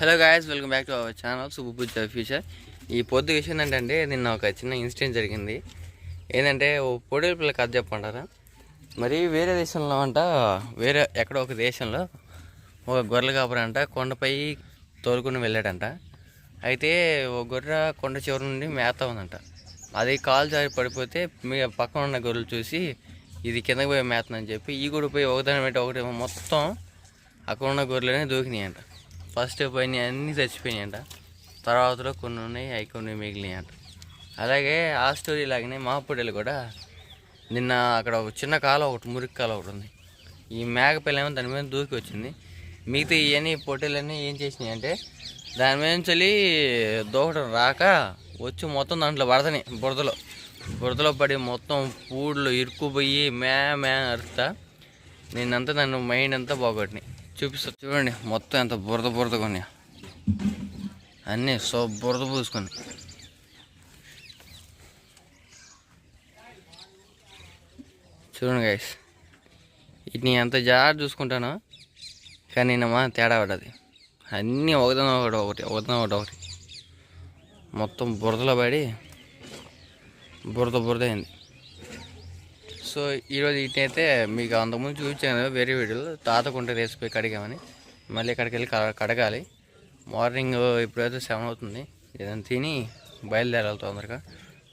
Hello guys welcome back to our channel Subbu's future ఈ పొద్దు విషయం ఏంటంటే నిన్న ఒక చిన్న ఇన్సిడెంట్ జరిగింది. ఏంటంటే ఓ పొడేలు పిల్ల కథ చెప్పంటారా మరి వేరే దేశంలో అంట వేరే ఎక్కడో ఒక దేశంలో ఒక గొర్రెల కాపురంట కొండపై తోలుకుని వెళ్ళాడంట. అయితే ఒక గొర్రె కొండ చివరి నుండి మేత ఉందంట. అది కాలు జారి పడిపోతే మీ పక్కన ఉన్న గొర్రెలు చూసి ఇది కిందకి పోయి మేతనని చెప్పి ఈ గుడి పోయి ఒకదాని పెట్టి ఒకటి మొత్తం అక్కడ ఉన్న గొర్రెలనే దూకినాయంట. ఫస్ట్ పోయినాయి అన్నీ చచ్చిపోయినాయంట. తర్వాతలో కొన్ని ఉన్నాయి అవి కొన్ని అంట అలాగే ఆ స్టోరీ లాగానే మా పొట్టేలు కూడా నిన్న అక్కడ ఒక చిన్న కాలం ఒకటి మురికి కాలం ఒకటి ఉంది. ఈ మేక మేకపిల్లేమో దాని మీద దూకి వచ్చింది. మిగతా ఇవన్నీ పొట్టేలన్నీ ఏం చేసినాయి అంటే దాని మీద నుంచి వెళ్ళి దూకడం రాక వచ్చి మొత్తం దాంట్లో పడతాయి బురదలో. బురదలో పడి మొత్తం పూడ్లు ఇరుక్కుపోయి మే మే అరుస్తా. నేనంతా దాని మైండ్ అంతా బాగొట్టినాయి. చూపిస్తా. చూడండి మొత్తం ఎంత బురద బురద కొన్నా అన్నీ సో బురద పూసుకొని చూడండి గైస్ వీటిని ఎంత జాగ్రత్త చూసుకుంటానో కానీ నేనమ్మా తేడా పడది అన్నీ ఒకదాని ఒకటి ఒకటి ఒకదాని ఒకటి ఒకటి. మొత్తం బురదలో పడి బురద బురద అయింది. సో ఈరోజు ఇటైతే మీకు అంతకుముందు చూపించాను వేరే వీడియోలో. తాతకుంట రేసిపోయి కడిగామని. మళ్ళీ ఇక్కడికి వెళ్ళి కడగాలి. మార్నింగ్ ఇప్పుడైతే సెవెన్ అవుతుంది. ఏదైనా తిని బయలుదేరాలి తొందరగా.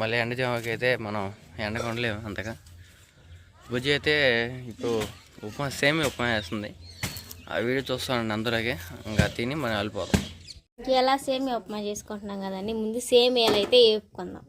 మళ్ళీ ఎండ జామకి అయితే మనం ఎండకు ఉండలేము అంతగా. బుజ్జి అయితే ఇప్పుడు ఉప్మా సేమ్ ఉప్మా వేస్తుంది. ఆ వీడియో చూస్తానండి అందరికీ. ఇంకా తిని మనం వెళ్ళిపోదాం. ఎలా సేమ్ ఉప్మా చేసుకుంటున్నాం కదండి. ముందు సేమ్ అయితే వేపుకుందాం.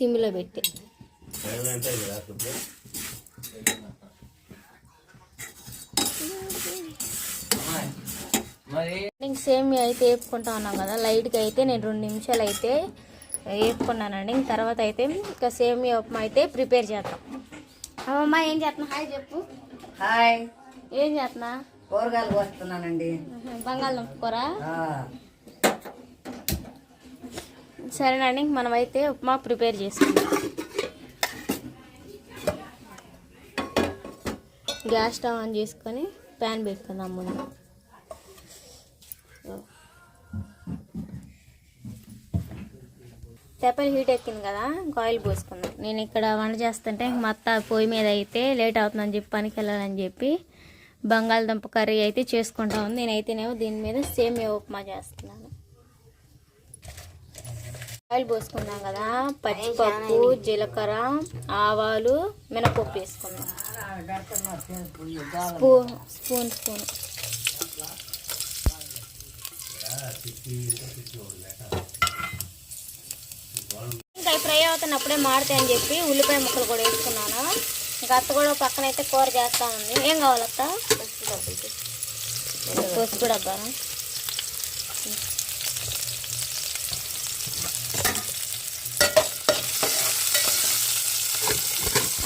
సిమ్లో పెట్టి. ఇంక సేమియా అయితే వేపుకుంటా ఉన్నాం కదా లైట్గా అయితే నేను రెండు నిమిషాలు అయితే వేపుకున్నానండి. ఇంక తర్వాత అయితే ఇంకా సేమియా ఉప్మా అయితే ప్రిపేర్ చేద్దాం. అమ్మమ్మ ఏం చేస్తున్నా? హాయ్ చెప్పు. హాయ్. ఏం చేస్తున్నా? కూరగాయలు కోస్తున్నానండి. బంగాళదుంప కూర? సరేనండి మనమైతే ఉప్మా ప్రిపేర్ చేసుకుందాం. గ్యాస్ స్టవ్ ఆన్ చేసుకొని ప్యాన్ పెట్టుకుందాం ముందు. తెప్పలు హీట్ ఎక్కింది కదా ఆయిల్ పోసుకుందాం. నేను ఇక్కడ వంట చేస్తుంటే ఇంక మా అత్త పొయ్యి మీద అయితే లేట్ అవుతుందని చెప్పి పనికి వెళ్ళాలని చెప్పి బంగాళదుంప కర్రీ అయితే చేసుకుంటా ఉంది. నేనైతేనేమో దీని మీద సేమియా ఉప్మా చేస్తున్నాను ఆయిల్ పోసుకున్నాం కదా పచ్చిపప్పు జీలకర్ర ఆవాలు మినపప్పు వేసుకున్నాం. Spoon spoon spoon. ఇంకా ఫ్రై అవుతున్నప్పుడే మాడితే అని చెప్పి ఉల్లిపాయ ముక్కలు కూడా వేసుకున్నాను. ఇంకా అత్త కూడా పక్కన అయితే కూర చేస్తా ఉంది. ఏం కావాలి అత్త పసుపు డబ్బా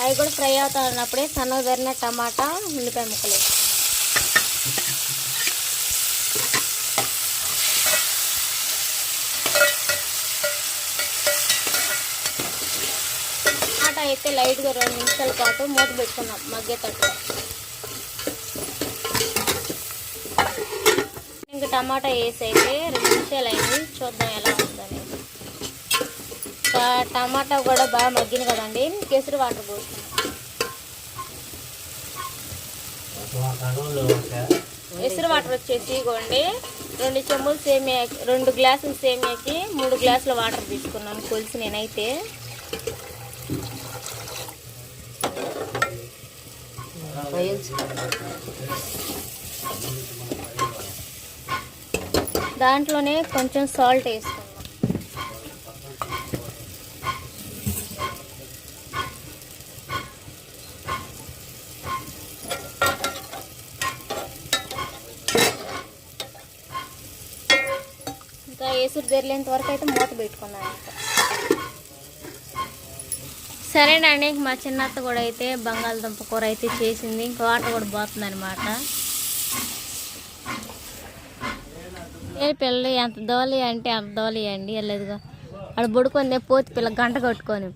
అవి కూడా ఫ్రై అవుతా ఉన్నప్పుడే సన్నగా టమాటా ఉల్లిపాయ ముక్కలు టమాటా అయితే లైట్గా రెండు నిమిషాల పాటు మూత పెట్టుకున్నాం మగ్గేటట్టు. ఇంకా టమాటా వేసి అయితే రెండు నిమిషాలు అయింది చూద్దాం ఎలా ఉందని. టమాటా కూడా బాగా మగ్గింది కదండి. కేసరి వాటర్ పోస్తున్నాం ఎసురు వాటర్ వచ్చేసి ఇగోండి. రెండు చెంబులు సేమియా రెండు గ్లాసులు సేమియాకి మూడు గ్లాసుల వాటర్ తీసుకున్నాను కొలిసి నేనైతే. దాంట్లోనే కొంచెం సాల్ట్ వేసుకున్నాను ఇంకా ఏసురు తెరలేంత వరకు అయితే మూత పెట్టుకున్నాను. సరేనండి ఇంక మా చిన్నత్త కూడా అయితే బంగాళదుంప కూర అయితే చేసింది. ఇంక వాటర్ కూడా పోతుంది అనమాట ఏ పిల్లలు ఎంత దోలి అంటే అంత దోలి అండి వెళ్ళదుగా అక్కడ బుడుకుందే పోతి పిల్ల గంట కట్టుకొని.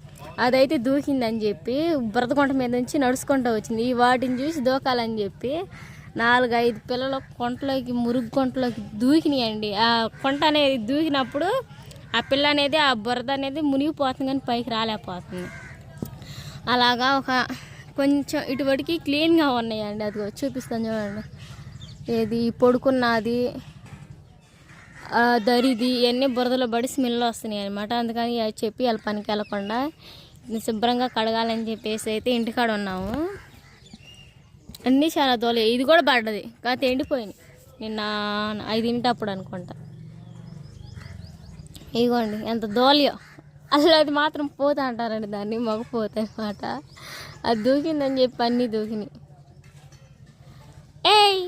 అదైతే దూకిందని చెప్పి బురదకొంట మీద నుంచి నడుచుకుంటూ వచ్చింది. ఈ వాటిని చూసి దూకాలని చెప్పి నాలుగు ఐదు పిల్లలు కొంటలోకి మురుగు కొంటలోకి దూకినాయండి. ఆ కొంట అనేది దూకినప్పుడు ఆ పిల్ల అనేది ఆ బురద అనేది మునిగిపోతుంది కానీ పైకి రాలేకపోతుంది. అలాగా ఒక కొంచెం ఇటువడికి క్లీన్గా ఉన్నాయండి. అది చూపిస్తాను చూడండి. ఏది పొడుకున్నది ఆ దరిది ఇవన్నీ బురదలో పడి స్మెల్ వస్తున్నాయి అనమాట అందుకని చెప్పి వాళ్ళ పనికి వెళ్ళకుండా శుభ్రంగా కడగాలని చెప్పేసి అయితే ఇంటికాడ ఉన్నాము. అన్నీ చాలా దోలే ఇది కూడా పడ్డది. కాకపోతే ఎండిపోయినాయి. నిన్న తింటప్పుడు అనుకుంటా. ఇదిగోండి ఎంత దోలియో. అసలు అది మాత్రం పోత అంటారండి దాన్ని మగ పోత అనమాట అది దూకిందని చెప్పి అన్నీ దూకినాయి. ఏయ్!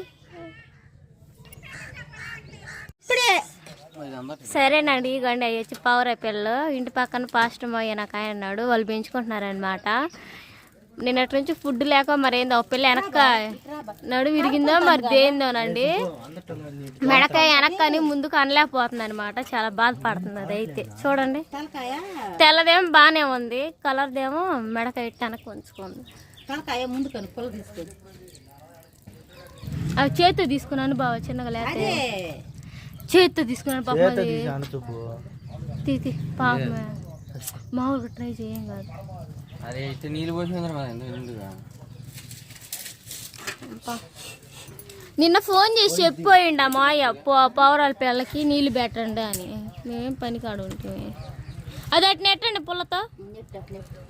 సరేనండి ఇగోండి అవి వచ్చి పవర్ పిల్లలు ఇంటి పక్కన పాస్టర్ అయ్యే నాకు ఆయన అన్నాడు వాళ్ళు పెంచుకుంటున్నారనమాట నిన్నటి నుంచి ఫుడ్ లేక మరి ఏందో ఒక పిల్ల వెనక్క నడు విరిగిందో మరి దేందోనండి మెడకాయ వెనక్క అని ముందుకు అనలేకపోతుంది అనమాట చాలా బాధపడుతుంది అది అయితే చూడండి తెల్లదేమో బాగానే ఉంది. కలర్దేమో మెడకాయ ఉంచుకుంది. పొల తీసుకొని అవి చేతితో తీసుకున్నాను బావ చిన్నగా లేకపోతే చేతితో తీసుకున్నాను పాపం అది. తీ తీ పాపం మామూలుగా ట్రై చేయం కాదు. అరే ఇట్లా నీళ్ళు పోసి ఉందరు మరి ఎందుకు. నిన్న ఫోన్ చేసి చెప్పిపోయిండు మాయ పో- పౌరాల పిల్లలకి నీళ్ళు పెట్టండి అని. మేమేం పని కాడ ఉంటుంది అది అటు నెట్టండి పుల్లతో.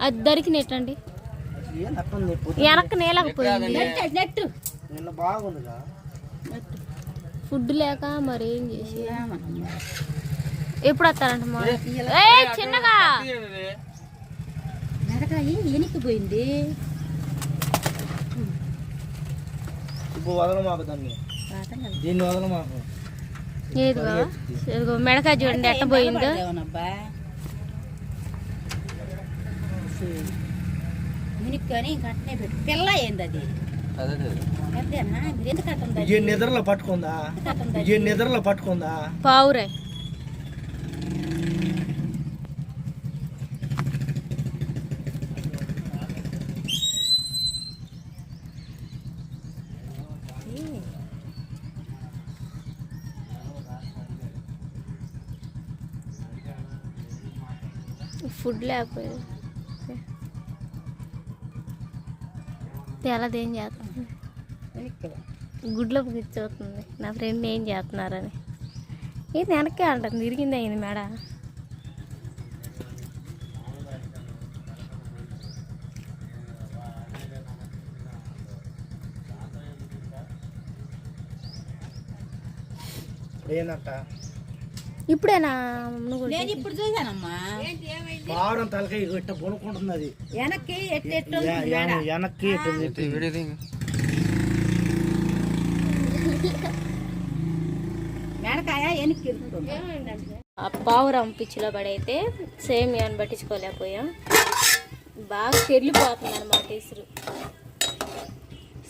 అది దరికి నెట్టండి. వెనక్కి నేలకపోయింది. ఫుడ్ లేక మరి ఏం చేసి? ఎప్పుడు వస్తారంట మా ఏ ఇప్పుడు దాన్ని. దీన్ని బావ ఇదిగో మెడకాయ చూడండి ఎట్ట పోయిందో. మునిక్కొని పెట్టు. పిల్ల ఏంది అది? నిద్రలో పట్టుకుందా? నిద్రలో పట్టుకుందా? పావురే. ఫుడ్ లేకపోయింది. తెల్లదేం చేస్తుంది గుడ్లో కూర్చోతుంది నా ఫ్రెండ్ ఏం చేస్తున్నారని. ఇది వెనక్కి అంటుంది ఇరిగింది అయింది మేడ. ఏంటంట ఇప్పుడేనా? నువ్వు నేను ఇప్పుడు చూసానమ్మా తలకాయ ఇట్ట పొనుకుంటుంది అది. వెనక్కి ఎట్టు ఎట్టు యా- యా- వెనక్కి ఇట్ట ఇది వీడియో దిగు. మెడకాయ వెనక్కి ఇరుక్కుంది. ఆ పావురం పిచ్చిలో పడైతే సేమ్ ఏమని పట్టించుకోలేకపోయాం. బాగా చెల్లిపోతుంది అనమాట ఇసురు.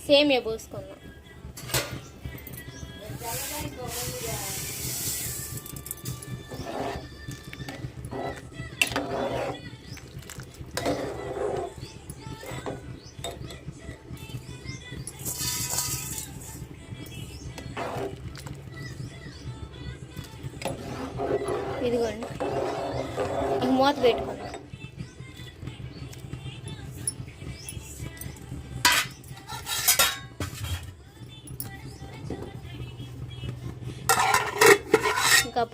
సేమియా పోసుకున్నాం. ఇదిగోండి. ఇంక మూత పెట్టుకో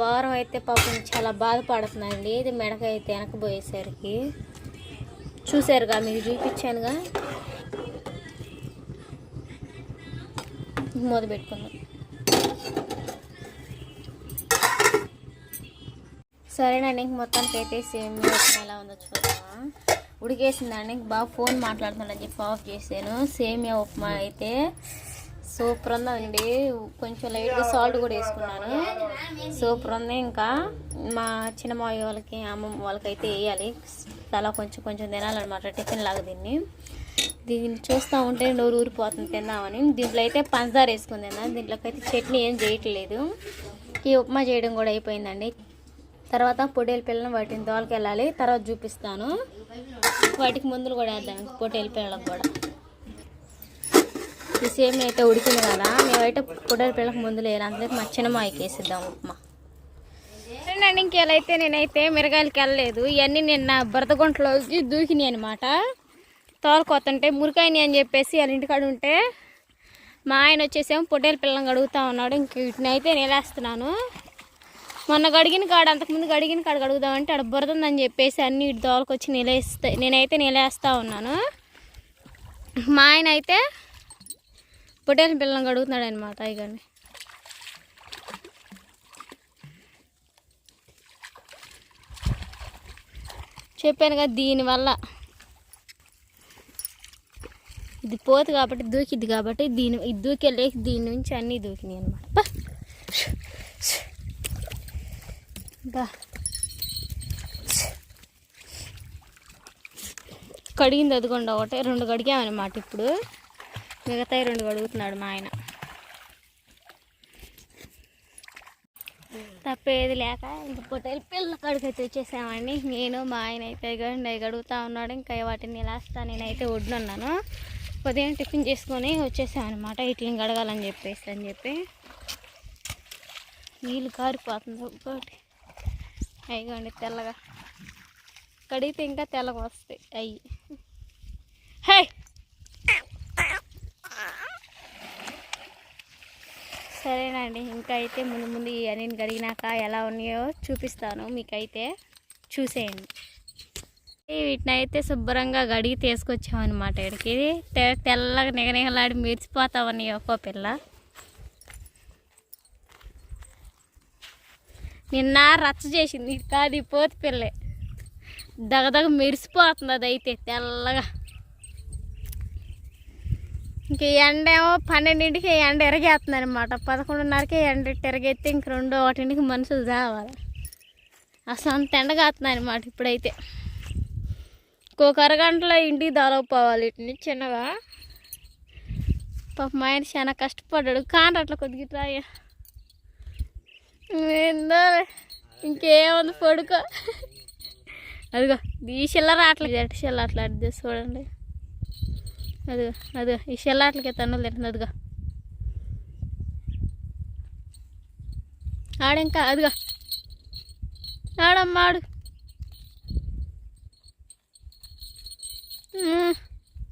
వారం అయితే పాపం చాలా బాధపడుతుందండి ఇది మెడక అయితే వెనకపోయేసరికి చూసారుగా మీకు చూపించానుగా. ఇంక మూత పెట్టుకున్నాం సరేనండి ఇంక మొత్తానికి అయితే సేమ్ ఉప్మా ఎలా ఉందో చూద్దామా ఉడికేసిందండి ఇంక బాగా ఫోన్ మాట్లాడుతున్నాను చెప్పి ఆఫ్ చేశాను. సేమియా ఉప్మా అయితే సూపర్ ఉందండి కొంచెం లైట్గా సాల్ట్ కూడా వేసుకున్నాను. సూపర్ ఉంది ఇంకా మా చిన్న మావి వాళ్ళకి అమ్మమ్మ వాళ్ళకి అయితే వేయాలి. అలా కొంచెం కొంచెం తినాలన్నమాట టిఫిన్ లాగా దీన్ని. దీన్ని చూస్తూ ఉంటే నోరు ఊరిపోతుంది తిందామని. దీంట్లో అయితే పంచదార వేసుకుంది దీంట్లోకి అయితే చట్నీ ఏం చేయట్లేదు. ఈ ఉప్మా చేయడం కూడా అయిపోయిందండి. తర్వాత పొట్టేలు పిల్లలు వాటిని తోలకెళ్ళాలి. తర్వాత చూపిస్తాను. వాటికి మందులు కూడా వేద్దాం. పొట్టేలు పిల్లలకు కూడా. సేమ్ అయితే ఉడికింది కదా మేమైతే పొడేలు పిల్లలకు ముందు వేయాలి మా చిన్నమ్మ ఎక్కేసిద్దాం ఉప్మా. అండి ఇంకెలైతే నేనైతే మిరగాయలకి వెళ్ళలేదు. ఇవన్నీ నిన్న బురదగుంటలోకి దూకినాయి అనమాట తోలుకొత్తంటే మురికాయని అని చెప్పేసి వాళ్ళ ఇంటికాడ ఉంటే మా ఆయన వచ్చేసేమో పొట్టేలు పిల్లని అడుగుతా ఉన్నాడు. ఇంక వీటిని అయితే మొన్న గడిగిన కాడ అంతకుముందు గడిగిన కాడ కడుగుదామంటే ఆడ బురద చెప్పేసి అన్ని ఇటు దోలకొచ్చి నిలేస్తే నేనైతే నేలేస్తూ ఉన్నాను. మా ఆయన అయితే పొట్టేల పిల్లలను అడుగుతున్నాడు అనమాట ఇగండి చెప్పాను కదా దీనివల్ల ఇది పోతు కాబట్టి దూకిద్ది కాబట్టి దీని ఇది దూకెళ్ళి దీని నుంచి అన్నీ దూకినాయి అనమాట బా. కడిగింది అదిగొండ ఒకటే రెండు కడిగామన్నమాట ఇప్పుడు. మిగతాయి రెండు కడుగుతున్నాడు మా ఆయన. తప్పేది లేక ఇంక పొట్టేలు పిల్ల కడికి వచ్చేసామండి. నేను మా ఆయన అయితే ఇగోండి అవి ఉన్నాడు. ఇంకా వాటిని లాస్తా నేనైతే వడ్డున్నాను. ఉదయం టిఫిన్ చేసుకొని వచ్చేసామన్నమాట ఇట్లని గడగాలని చెప్పేసి అని చెప్పి. నీళ్ళు కారిపోతుంది ఒకటి అయ్యండి తెల్లగా. కడిగితే ఇంకా తెల్లగా వస్తాయి. అయ్యి. హై! సరేనండి. ఇంకా అయితే ముందు ముందు ఇవన్నీ కడిగినాక ఎలా ఉన్నాయో చూపిస్తాను మీకైతే. చూసేయండి. వీటిని అయితే శుభ్రంగా గడిగి తీసుకొచ్చామన్నమాట ఇక్కడికి. ఇది తెల్లగా నిగనిగలాడి మెరిసిపోతామని ఒక్కో పిల్ల. నిన్న రచ్చ చేసింది. కాదు పోతి పిల్లే. దగదగ మెరిసిపోతుంది అదైతే తెల్లగా. ఇంక ఎండేమో పన్నెండింటికి ఎండ ఎరగేస్తుంది అనమాట పదకొండున్నరకే ఎండ ఎరగెత్తే ఇంక రెండో ఒకటింటికి మనుషులు రావాలి అసలు అంత ఎండ అనమాట ఇప్పుడైతే. ఇంకొక అరగంటలో ఇంటికి దాలకపోవాలి ఇటుని చిన్నగా. పాప మా ఆయన చాలా కష్టపడ్డాడు. కానీ అట్లా కొద్దిగా రాయ ఏందో ఇంకేముంది పడుకో. అదిగో ఈ చిల్లర రావట్లేదు ఎటు షిల్ల అట్లా చూడండి. అదిగో అదిగో ఈ షెల్లాట్లకి తన్నులు తింటుంది అదిగో ఆడింకా అదిగో. ఆడమ్మా ఆడు.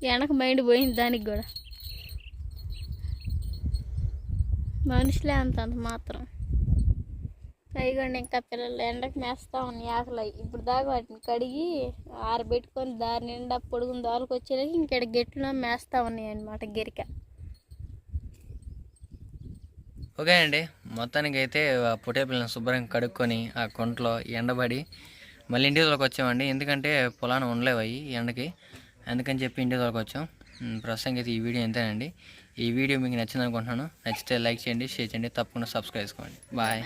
వెనక మైండ్ పోయింది దానికి కూడా. మనుషులే అంత అంత మాత్రం. పైగండి ఇంకా పిల్లలు ఎండకు మేస్తా ఉన్నాయి ఆకలి. ఇప్పుడు దాకా వాటిని కడిగి ఆరబెట్టుకొని దారి నిండా పొడుగుని దానికి వచ్చేలాకి ఇంకెడ గెట్టులో మేస్తా ఉన్నాయి అనమాట గిరిక. ఓకే అండి. మొత్తానికి అయితే ఆ పొట్టే పిల్లని శుభ్రంగా కడుక్కొని ఆ కొంట్లో ఎండబడి మళ్ళీ ఇంటి దగ్గరకు వచ్చామండి. ఎందుకంటే పొలాన్ని ఉండలేవు అవి ఎండకి. అందుకని చెప్పి ఇంటి దగ్గరకు వచ్చాం. ప్రస్తుతానికి అయితే ఈ వీడియో ఎంతేనండి ఈ వీడియో మీకు నచ్చింది అనుకుంటున్నాను నచ్చితే లైక్ చేయండి షేర్ చేయండి. తప్పకుండా సబ్స్క్రైబ్ చేసుకోండి. బాయ్.